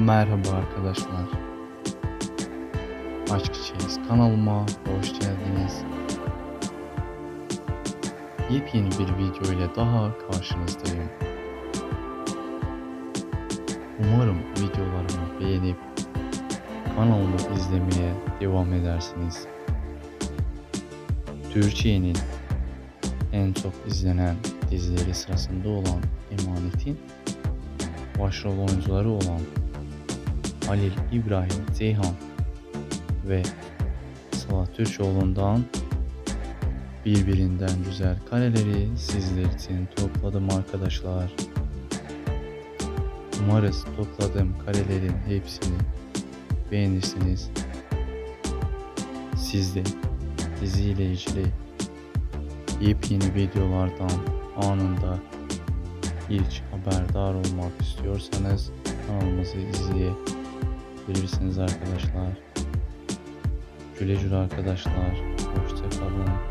Merhaba arkadaşlar. Aşk Çeyiz kanalıma hoş geldiniz. Yepyeni bir video ile daha karşınızdayım. Umarım videolarımı beğenip kanalımı izlemeye devam edersiniz. Türkiye'nin en çok izlenen dizileri sırasında olan Emanet'in başrol oyuncuları olan Halil İbrahim Ceyhan ve Sıla Türkoğlu'ndan birbirinden güzel kareleri sizler için topladım arkadaşlar. Umarız topladığım karelerin hepsini beğenirsiniz. Siz de diziyle ilgili yepyeni videolardan anında ilk haberdar olmak istiyorsanız kanalımızı izleyebilirsiniz arkadaşlar. Güle güle arkadaşlar. Hoşçakalın.